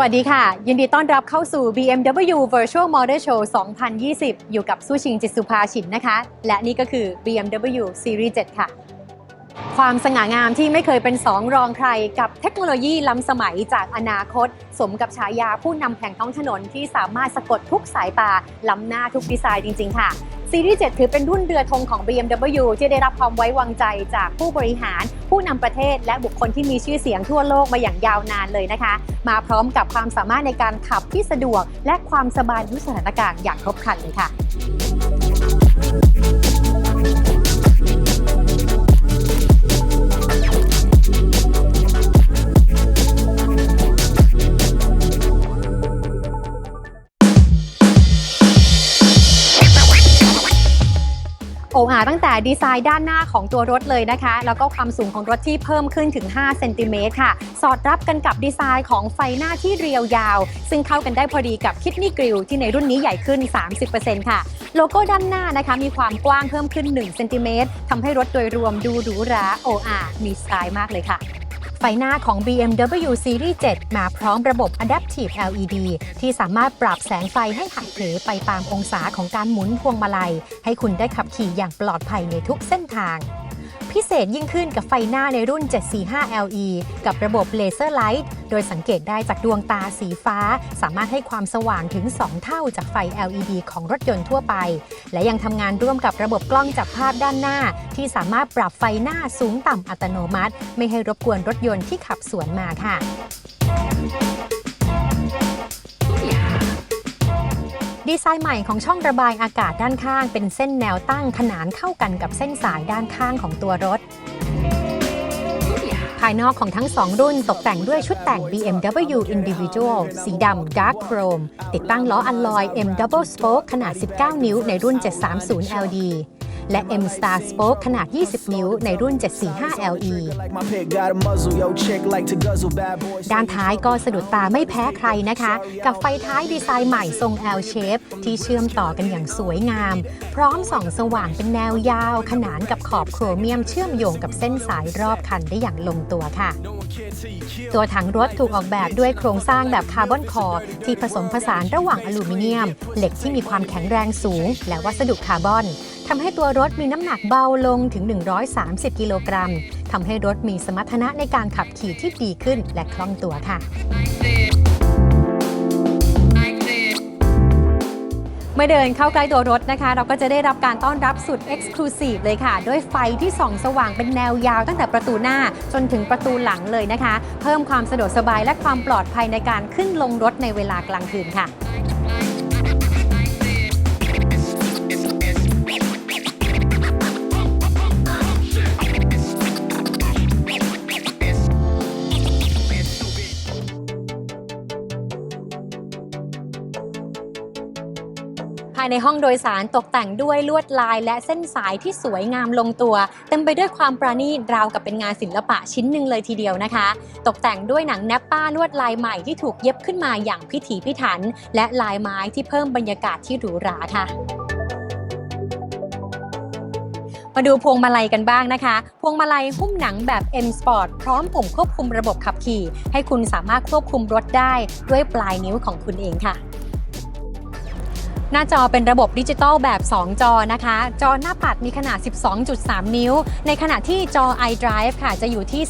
วัสดีค่ะ ยินดีต้อนรับเข้าสู่ BMW Virtual Model Show 2020 อยู่กับสู้ชิงจิตสุภาชินนะคะ และนี่ก็คือ BMW Series 7 ค่ะ ความสง่างามที่ไม่เคยเป็นสองรองใครกับเทคโนโลยีล้ำสมัยจากอนาคต สมกับฉายาผู้นำแห่งท้องถนนที่สามารถสะกดทุกสายตาล้ำหน้าทุกดีไซน์จริง ๆ ค่ะ ซีรีส์ 7 ถือเป็นรุ่นเรือธงของ BMW ที่ได้รับความไว้วางใจจากผู้บริหาร ผู้นำประเทศ และบุคคลที่มีชื่อเสียงทั่วโลกมาอย่างยาวนานเลยนะคะ มาพร้อมกับความสามารถในการขับที่สะดวก และความสบายทุกสถานการณ์อย่างครบครันเลยค่ะ ตั้งแต่ดีไซน์ด้านหน้าของตัวรถเลยนะคะ แล้วก็ความสูงของรถที่เพิ่มขึ้นถึง 5 เซนติเมตรค่ะ สอดรับกันกับดีไซน์ของไฟหน้าที่เรียวยาว ซึ่งเข้ากันได้พอดีกับคิดนี่กริลที่ในรุ่นนี้ใหญ่ขึ้น 30%ค่ะ โลโก้ด้านหน้านะคะ มีความกว้างเพิ่มขึ้น 1 เซนติเมตรทำให้รถโดยรวมดูหรูหราโออามีสไตล์มากเลยค่ะ ไฟหน้าของ BMW Series 7 มาพร้อมระบบ Adaptive LED ที่สามารถปรับแสงไฟให้หักเหไปตามองศาของการหมุนพวงมาลัย ให้คุณได้ขับขี่อย่างปลอดภัยในทุกเส้นทาง พิเศษยิ่งขึ้นกับไฟหน้าในรุ่น 745 LE กับระบบเลเซอร์ไลท์ โดยสังเกตได้จากดวงตาสีฟ้า สามารถให้ความสว่างถึง 2 เท่าจากไฟ LED ของรถยนต์ทั่วไป และยังทำงานร่วมกับระบบกล้องจับภาพด้านหน้า ที่สามารถปรับไฟหน้าสูงต่ำอัตโนมัติ ไม่ให้รบกวนรถยนต์ที่ขับสวนมาค่ะ ดีไซน์ใหม่ของช่องระบายอากาศด้านข้าง เป็นเส้นแนวตั้งขนานเข้ากันกับเส้นสายด้านข้างของตัวรถ ภายนอกของทั้ง2รุ่นตกแต่งด้วยชุดแต่ง BMW Individual สีดำ Dark Chrome ติดตั้งล้ออัลลอย M Double Spoke ขนาด 19 นิ้วในรุ่น 730 LD และ M Star Spoke ขนาด 20 นิ้วในรุ่น 745 LE ด้านท้ายก็สะดุดตาไม่แพ้ใครนะคะ กับไฟท้ายดีไซน์ใหม่ทรง L shape ที่เชื่อมต่อกันอย่างสวยงาม พร้อมส่องสว่างเป็นแนวยาว ขนานกับขอบโครเมียมเชื่อมโยงกับเส้นสายรอบคันได้อย่างลงตัวค่ะ ตัวถังรถถูกออกแบบด้วยโครงสร้างแบบคาร์บอนคอร์ที่ผสมผสานระหว่างอลูมิเนียม เหล็กที่มีความแข็งแรงสูง และวัสดุคาร์บอน ทำให้ตัวรถมีน้ำหนักเบาลงถึง 130 กิโลกรัมทำให้รถมีสมรรถนะในการขับขี่ที่ดีขึ้นและคล่องตัวค่ะเมื่อเดินเข้าใกล้ตัวรถนะคะ เราก็จะได้รับการต้อนรับสุด Exclusive เลยค่ะ ด้วยไฟที่ส่องสว่างเป็นแนวยาวตั้งแต่ประตูหน้าจนถึงประตูหลังเลยนะคะ เพิ่มความสะดวกสบายและความปลอดภัยในการขึ้นลงรถในเวลากลางคืนค่ะ ในห้องโดยสารตกแต่งด้วยลวดลายและเส้นสายที่สวยงามลงตัว เต็มไปด้วยความประณีตราวกับเป็นงานศิลปะชิ้นหนึ่งเลยทีเดียวนะคะ ตกแต่งด้วยหนังแนปป้าลวดลายใหม่ที่ถูกเย็บขึ้นมาอย่างพิถีพิถัน และลายไม้ที่เพิ่มบรรยากาศที่หรูหราค่ะมาดูพวงมาลัยกันบ้างนะคะ พวงมาลัยหุ้มหนังแบบ M Sport พร้อมปุ่มควบคุมระบบขับขี่ ให้คุณสามารถควบคุมรถได้ด้วยปลายนิ้วของคุณเองค่ะ หน้าจอเป็นระบบดิจิตอลแบบ 2 จอนะคะ จอหน้าปัดมีขนาด 12.3 นิ้ว ในขณะที่จอ iDrive ค่ะจะอยู่ที่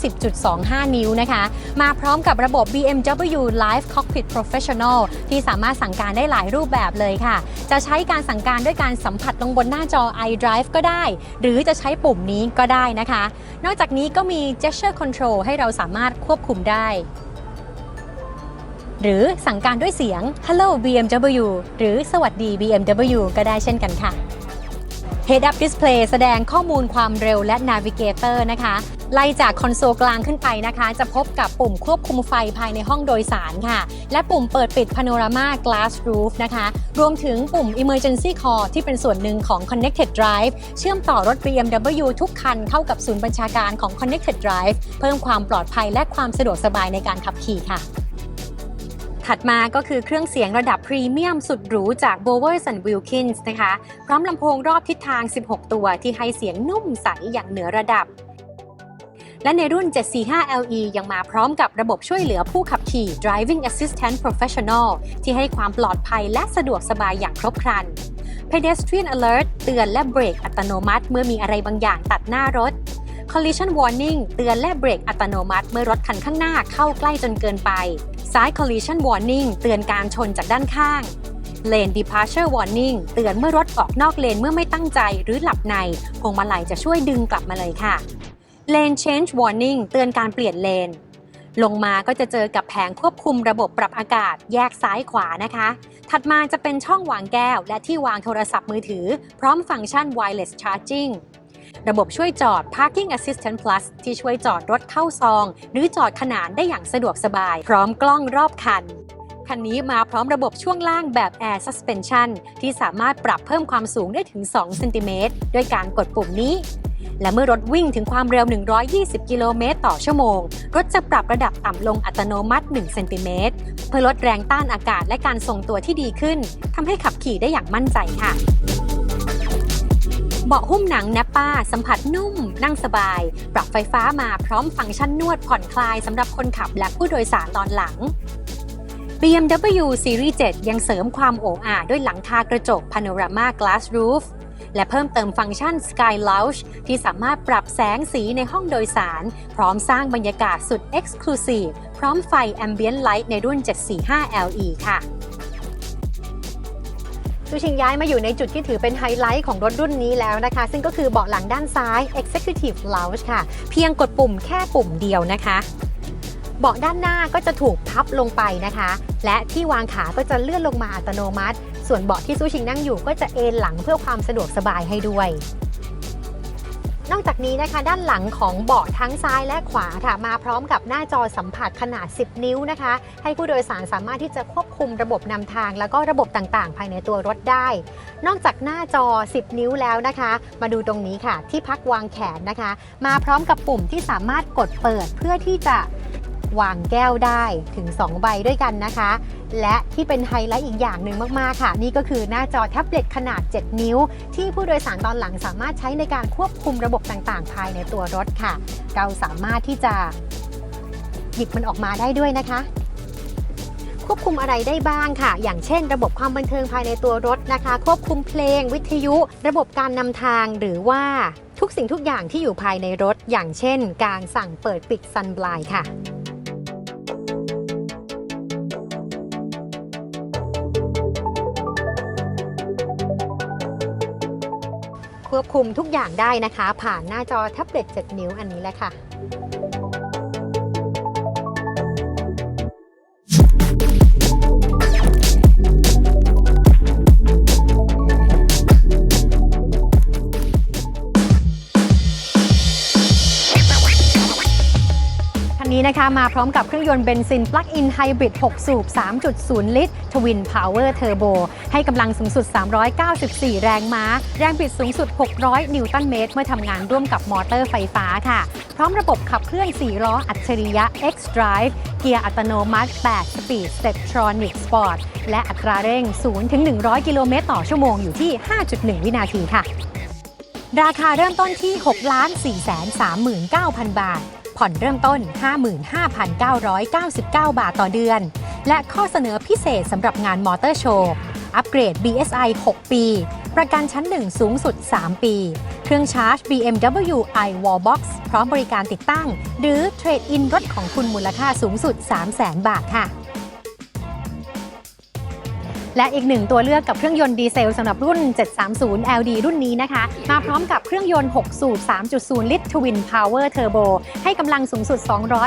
10.25 นิ้วนะคะ มาพร้อมกับระบบ BMW Live Cockpit Professional ที่สามารถสั่งการได้หลายรูปแบบเลยค่ะ จะใช้การสั่งการด้วยการสัมผัสลงบนหน้าจอ iDrive ก็ได้ หรือจะใช้ปุ่มนี้ก็ได้นะคะ นอกจากนี้ก็มี gesture control ให้เราสามารถควบคุมได้ หรือสั่งการด้วยเสียง Hello BMW หรือสวัสดี BMW ก็ได้เช่นกันค่ะ Head Up Display แสดงข้อมูลความเร็วและ Navigator นะคะ ไล่จากคอนโซลกลางขึ้นไปนะคะ จะพบกับปุ่มควบคุมไฟภายในห้องโดยสารค่ะ และปุ่มเปิดปิด Panorama Glass Roof นะคะ รวมถึงปุ่ม Emergency Call ที่เป็นส่วนหนึ่งของ Connected Drive เชื่อมต่อรถ BMW ทุกคันเข้ากับศูนย์บัญชาการของ Connected Drive เพิ่มความปลอดภัยและความสะดวกสบายในการขับขี่ค่ะ ถัดมาก็คือเครื่องเสียงระดับพรีเมียมสุดหรูจาก Bowers Wilkins นะคะ พร้อมลำโพงรอบทิศทาง 16 ตัวที่ให้เสียงนุ่มใสอย่างเหนือระดับ และในรุ่น 745LE ยังมาพร้อมกับระบบช่วยเหลือผู้ขับขี่ Driving Assistant Professional ที่ให้ความปลอดภัยและสะดวกสบายอย่างครบครัน Pedestrian Alert เตือนและเบรกอัตโนมัติ เมื่อมีอะไรบางอย่างตัดหน้ารถ Collision Warning เตือนและเบรกอัตโนมัติ เมื่อรถคันข้างหน้าเข้าใกล้จนเกินไป Side Collision Warning เตือนการชนจากด้านข้าง Lane Departure Warning เตือนเมื่อรถออกนอกเลนเมื่อไม่ตั้งใจหรือหลับในพวงมาลัยจะช่วยดึงกลับมาเลยค่ะ Lane Change Warning เตือนการเปลี่ยนเลนลงมาก็จะเจอกับแผงควบคุมระบบปรับอากาศแยกซ้ายขวานะคะ ถัดมาจะเป็นช่องวางแก้ว และที่วางโทรศัพท์มือถือ พร้อมฟังก์ชัน wireless charging ระบบช่วยจอด Parking Assistant Plus ที่ช่วยจอดรถเข้าซอง หรือจอดขนานได้อย่างสะดวกสบาย พร้อมกล้องรอบคันคันนี้มาพร้อมระบบช่วงล่างแบบ Air Suspension ที่สามารถปรับเพิ่มความสูงได้ถึง 2 เซนติเมตรด้วยการกดปุ่มนี้ และเมื่อรถวิ่งถึงความเร็ว 120 กิโลเมตรต่อชั่วโมง รถจะปรับระดับต่ำลงอัตโนมัติ 1 เซนติเมตรเพื่อลดแรงต้านอากาศและการทรงตัวที่ดีขึ้นทำให้ขับขี่ได้อย่างมั่นใจค่ะ เบาะหุ้มหนังแนปป้า สัมผัสนุ่ม นั่งสบาย ปรับไฟฟ้ามาพร้อมฟังก์ชันนวดผ่อนคลายสำหรับคนขับและผู้โดยสารตอนหลัง BMW Series 7 ยังเสริมความโอ้อาด้วยหลังคากระจก Panorama Glass Roof และเพิ่มเติมฟังก์ชัน Sky Lounge ที่สามารถปรับแสงสีในห้องโดยสาร พร้อมสร้างบรรยากาศสุด Exclusive พร้อมไฟ Ambient Light ในรุ่น 745 LE ค่ะ ซูชิงย้ายมาอยู่ในจุดที่ถือเป็นไฮไลท์ของรถรุ่นนี้แล้วนะคะ ซึ่งก็คือเบาะหลังด้านซ้าย Executive Lounge ค่ะ เพียงกดปุ่มแค่ปุ่มเดียวนะคะเบาะด้านหน้าก็จะถูกพับลงไปนะคะ และที่วางขาก็จะเลื่อนลงมาอัตโนมัติ ส่วนเบาะที่ซูชิงนั่งอยู่ก็จะเอนหลังเพื่อความสะดวกสบายให้ด้วย นอกจากนี้นะคะด้านหลังของเบาะทั้งซ้ายและขวาค่ะมาพร้อมกับหน้าจอสัมผัสขนาด 10 นิ้วนะคะ ให้ผู้โดยสารสามารถที่จะควบคุมระบบนำทาง แล้วก็ระบบต่างๆ ภายในตัวรถได้ นอกจากหน้าจอ 10 นิ้วแล้วนะคะ มาดูตรงนี้ค่ะ ที่พักวางแขนนะคะ มาพร้อมกับปุ่มที่สามารถกดเปิดเพื่อที่จะ วางแก้วได้ถึง 2 ใบด้วยกันนะคะ และที่เป็นไฮไลท์อีกอย่างหนึ่งมาก ๆ ค่ะ นี่ก็คือหน้าจอแท็บเล็ตขนาด 7 นิ้ว ที่ผู้โดยสารตอนหลังสามารถใช้ในการควบคุมระบบต่าง ๆ ภายในตัวรถค่ะ เราสามารถที่จะหยิบมันออกมาได้ด้วยนะคะควบคุมอะไรได้บ้างค่ะ อย่างเช่น ระบบความบันเทิงภายในตัวรถนะคะ ควบคุมเพลง วิทยุ ระบบการนำทางหรือว่าทุกสิ่งทุกอย่างที่อยู่ภายในรถ อย่างเช่น การสั่งเปิดปิดซันบลายค่ะ ควบคุมทุกอย่างได้นะคะ ผ่านหน้าจอแท็บเล็ต 7 นิ้วอันนี้แหละค่ะ นนี้นะคะมาพร้อมกับเครื่องยนต์เบนซินปลั๊กอินไฮบริด 6 สูบ 3.0 ลิตร Twin Power Turbo ให้กำลังสูงสุด 394 แรงม้า แรงบิดสูงสุด 600 นิวตันเมตร เมื่อทำงานร่วมกับมอเตอร์ไฟฟ้าค่ะ พร้อมระบบขับเคลื่อน 4 ล้ออัจฉริยะ X Drive เกียร์อัตโนมัติ8 Speed Steptronic Sport และอัตราเร่ง 0-100 กิโลเมตรต่อชั่วโมงอยู่ที่ 5.1 วินาทีค่ะ ราคาเริ่มต้นที่ 6 4 3 9 0 0 0 บาท ผ่อนเริ่มต้น 55,999 บาทต่อเดือน และข้อเสนอพิเศษสำหรับงานมอเตอร์โชว์อัปเกรด BSI 6 ปี ประกันชั้น 1 สูงสุด 3 ปี เครื่องชาร์จ BMW i Wallbox พร้อมบริการติดตั้ง หรือเทรดอินรถของคุณมูลค่าสูงสุด 300,000 บาทค่ะ และอีกหนึ่งตัวเลือกกับเครื่องยนต์ดีเซลสำหรับรุ่น 730 LD รุ่นนี้นะคะ มาพร้อมกับเครื่องยนต์ 6 สูบ 3.0 ลิตร Twin Power Turbo ให้กำลังสูงสุด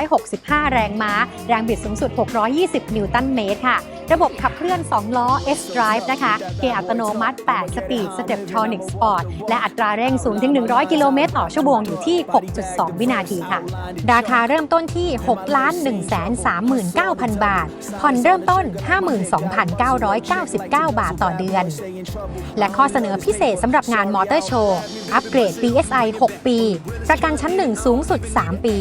265 แรงม้า แรงบิดสูงสุด 620 นิวตันเมตรค่ะ ระบบขับเคลื่อน 2 ล้อ S Drive นะคะ เกียร์อัตโนมัติ8 Speed Steptronic Sport และอัตราเร่ง0-100 กิโลเมตรต่อชั่วโมงอยู่ที่ 6.2 วินาทีค่ะ ราคาเริ่มต้นที่6 1 3 9 0 0 0 บาท ผ่อนเริ่มต้น 52,999 บาทต่อเดือน และข้อเสนอพิเศษสำหรับงานมอเตอร์โชว์ อัปเกรด BSI 6 ปี ประกันชั้น 1 สูงสุด 3 ปี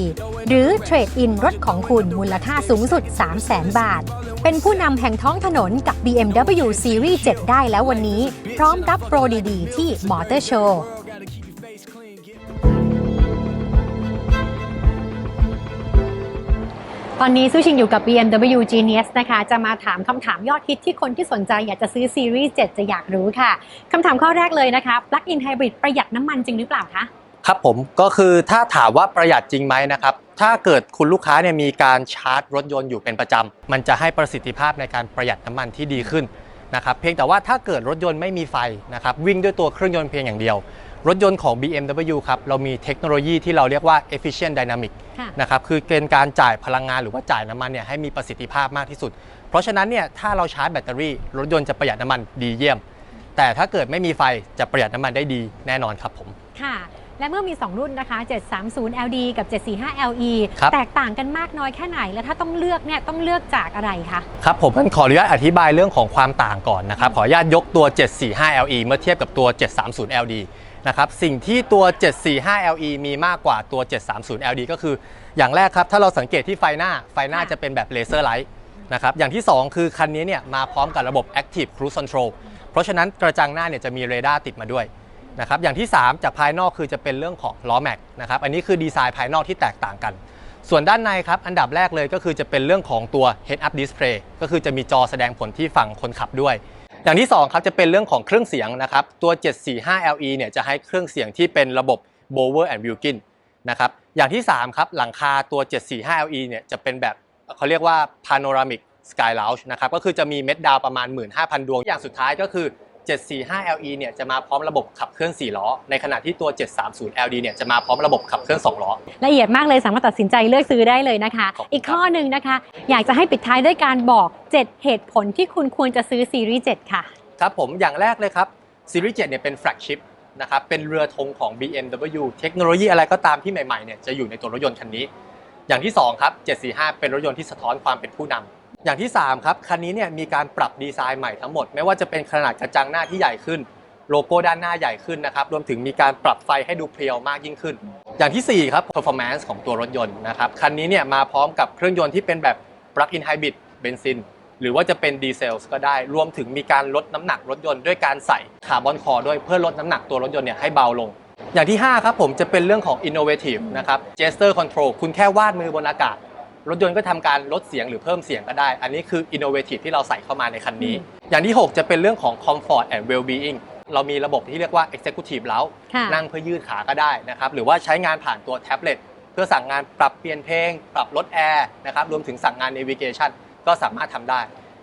หรือเทรดอินรถของคุณมูลค่าสูงสุด 300,000 บาท เป็นผู้นำแห่งท้องถนนกับ BMW Series 7 ได้แล้ววันนี้ พร้อมรับโปรดีๆ ที่มอเตอร์โชว์ตอนนี้ซูชิงอยู่กับ BMW Genius นะคะ จะมาถามคำถามยอดฮิตที่คนที่สนใจอยากจะซื้อซีรีส์ 7 จะอยากรู้ค่ะ คำถามข้อแรกเลยนะคะ Plug-in Hybrid ประหยัดน้ำมันจริงหรือเปล่าคะ ครับผมก็คือถ้าถามว่าประหยัดจริงไหมนะครับ ถ้าเกิดคุณลูกค้าเนี่ยมีการชาร์จรถยนต์อยู่เป็นประจำ มันจะให้ประสิทธิภาพในการประหยัดน้ำมันที่ดีขึ้นนะครับเพียงแต่ว่าถ้าเกิดรถยนต์ไม่มีไฟนะครับวิ่งด้วยตัวเครื่องยนต์เพียงอย่างเดียว รถยนต์ของ BMW ครับเรามีเทคโนโลยีที่เราเรียกว่า efficient dynamic ค่ะนะครับคือเป็นการจ่ายพลังงานหรือว่าจ่ายน้ำมันเนี่ยให้มีประสิทธิภาพมากที่สุด เพราะฉะนั้นเนี่ยถ้าเราชาร์จแบตเตอรี่ รถยนต์จะประหยัดน้ำมันดีเยี่ยม แต่ถ้าเกิดไม่มีไฟจะประหยัดน้ำมันได้ดีแน่นอนครับผมค่ะ และเมื่อมี 2 รุ่นนะคะ 730 LD กับ 745 LE ครับ แตกต่างกันมากน้อยแค่ไหน แล้วถ้าต้องเลือกเนี่ยต้องเลือกจากอะไรคะ ครับผมงั้นขออนุญาตอธิบายเรื่องของความต่างก่อนนะครับ ขออนุญาตยกตัว 745 LE เมื่อเทียบกับตัว 730 LD นะครับ สิ่งที่ตัว 745 LE มีมากกว่าตัว 730 LD ก็คือ อย่างแรกครับ ถ้าเราสังเกตที่ไฟหน้า ไฟหน้าค่ะ จะเป็นแบบเลเซอร์ไลท์นะครับ อย่างที่ 2 คือคันนี้เนี่ยมาพร้อมกับระบบ Active Cruise Control เพราะฉะนั้นกระจังหน้าเนี่ยจะมีเรดาร์ติดมาด้วย นะครับอย่างที่ 3 จากภายนอกคือจะเป็นเรื่องของล้อแม็กนะครับอันนี้คือดีไซน์ภายนอกที่แตกต่างกัน ส่วนด้านในครับอันดับแรกเลยก็คือจะเป็นเรื่องของตัว Head Up Display ก็คือจะมีจอแสดงผลที่ฝั่งคนขับด้วย อย่างที่2ครับจะเป็นเรื่องของเครื่องเสียงนะครับตัว 745 LE เนี่ยจะให้เครื่องเสียงที่เป็นระบบ Bower and Wilkin นะครับอย่างที่3ครับหลังคาตัว 745 LE เนี่ยจะเป็นแบบเขาเรียกว่า Panoramic Sky Lounge นะครับก็คือจะมีเม็ดดาวประมาณ 15,000 ดวง อย่างสุดท้ายก็คือ 745 LE เนี่ยจะมาพร้อมระบบขับเคลื่อน 4 ล้อ ในขณะที่ตัว 730 LD เนี่ยจะมาพร้อมระบบขับเคลื่อน 2 ล้อ ละเอียดมากเลยสามารถตัดสินใจเลือกซื้อได้เลยนะคะขอบคุณครับอีกข้อหนึ่งนะคะ อยากจะให้ปิดท้ายด้วยการบอก 7 เหตุผลที่คุณควรจะซื้อซีรีส์ 7 ค่ะ ครับผมอย่างแรกเลยครับซีรีส์ 7 เนี่ยเป็นแฟลกชิพนะครับเป็นเรือธงของ BMW เทคโนโลยีอะไรก็ตามที่ใหม่ๆเนี่ยจะอยู่ในตัวรถยนต์คันนี้ อย่างที่2ครับ745 เป็นรถยนต์ที่สะท้อนความเป็นผู้นำ อย่างที่ 3 ครับ คันนี้เนี่ยมีการปรับดีไซน์ใหม่ทั้งหมด ไม่ว่าจะเป็นขนาดกระจังหน้าที่ใหญ่ขึ้น โลโก้ด้านหน้าใหญ่ขึ้นนะครับ รวมถึงมีการปรับไฟให้ดูเพรียวมากยิ่งขึ้น อย่างทีสี่4 ครับ performance ของตัวรถยนต์นะครับ คันนี้เนี่ยมาพร้อมกับเครื่องยนต์ที่เป็นแบบ plug-in hybrid เบนซินหรือว่าจะเป็นดีเซลก็ได้ รวมถึงมีการลดน้ำหนักรถยนต์ด้วยการใส่คาร์บอนคอร์ด้วยเพื่อลดน้ำหนักตัวรถยนต์เนี่ยให้เบาลง อย่างที่ 5 ครับผมจะเป็นเรื่องของ innovative นะครับ gesture control คุณแค่วาดมือบนอากาศ รถยนต์ก็ทำการลดเสียงหรือเพิ่มเสียงก็ได้ อันนี้คือ innovative ที่เราใส่เข้ามาในคันนี้ อย่างที่ 6 จะเป็นเรื่องของ comfort and well-being เรามีระบบที่เรียกว่า executive แล้วค่ะนั่งเพื่อยืดขาก็ได้นะครับ หรือว่าใช้งานผ่านตัวแท็บเล็ตเพื่อสั่งงานปรับเปลี่ยนเพลง ปรับลดแอร์นะครับ รวมถึงสั่งงาน navigation ก็สามารถทำได้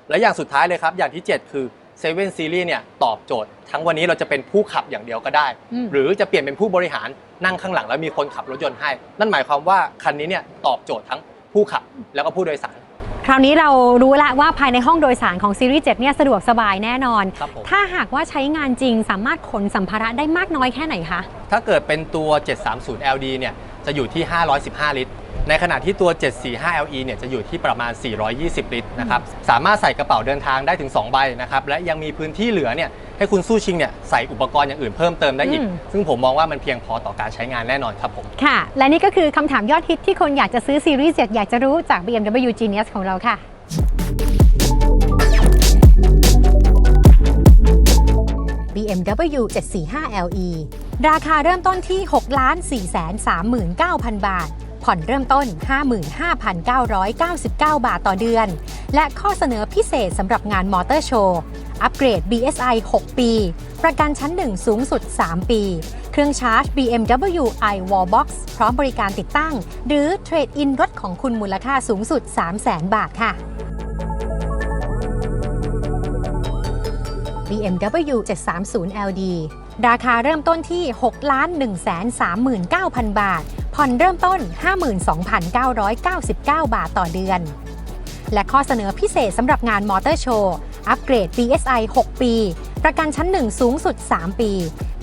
และอย่างสุดท้ายเลยครับ อย่างที่ 7 คือ7 Series เนี่ยตอบโจทย์ ทั้งวันนี้เราจะเป็นผู้ขับอย่างเดียวก็ได้อืมหรือจะเปลี่ยนเป็นผู้บริหารนั่งข้างหลังแล้วมีคนขับรถยนต์ให้ นั่นหมายความว่าคันนี้เนี่ยตอบโจทย์ทั้ง ผู้ขับแล้วก็ผู้โดยสาร คราวนี้เรารู้แล้วว่าภายในห้องโดยสารของซีรีส์7เนี่ยสะดวกสบายแน่นอน ครับผม ถ้าหากว่าใช้งานจริงสามารถขนสัมภาระได้มากน้อยแค่ไหนคะ ถ้าเกิดเป็นตัว 730 LD เนี่ยจะอยู่ที่ 515 ลิตร ในขณะที่ตัว 745 LE เนี่ยจะอยู่ที่ประมาณ 420 ลิตรนะครับ สามารถใส่กระเป๋าเดินทางได้ถึง 2 ใบนะครับ และยังมีพื้นที่เหลือเนี่ย ให้คุณสู้ชิงเนี่ยใส่อุปกรณ์อย่างอื่นเพิ่มเติมได้อีก อืม ซึ่งผมมองว่ามันเพียงพอต่อการใช้งานแน่นอนครับผม ค่ะ และนี่ก็คือคำถามยอดฮิตที่คนอยากจะซื้อซีรีส์7อยากจะรู้จาก BMW Genius ของเราค่ะ BMW 745 LE ราคาเริ่มต้นที่ 6 4 3 9 0 0 0 บาท ผ่อนเริ่มต้น 55,999 บาทต่อเดือน และข้อเสนอพิเศษสำหรับงานมอเตอร์โชว์ อัปเกรด BSI 6 ปี ประกันชั้น 1 สูงสุด 3 ปี เครื่องชาร์จ BMW i Wallbox พร้อมบริการติดตั้ง หรือเทรดอินรถของคุณมูลค่าสูงสุด 300,000 บาทค่ะ BMW 730 LD ราคาเริ่มต้นที่ 6 1 3 9 0 0 0 บาท ผ่อนเริ่มต้น 52,999 บาทต่อเดือน และข้อเสนอพิเศษสำหรับงานมอเตอร์โชว์ อัปเกรด BSI 6 ปี ประกันชั้น 1 สูงสุด 3 ปี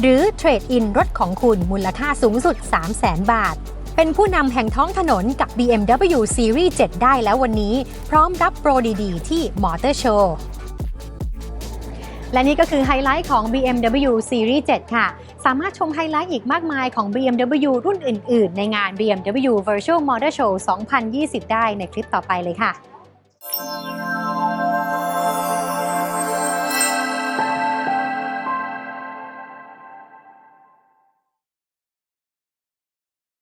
หรือเทรดอินรถของคุณมูลค่าสูงสุด 300,000บาท เป็นผู้นำแห่งท้องถนนกับ BMW Series 7 ได้แล้ววันนี้ พร้อมรับโปรดีๆ ที่มอเตอร์โชว์และนี่ก็คือไฮไลท์ของ BMW Series 7 ค่ะ สามารถชมไฮไลท์อีกมากมายของ BMW รุ่นอื่น ๆ ในงาน BMW Virtual Motor Show 2020 ได้ในคลิปต่อไปเลยค่ะ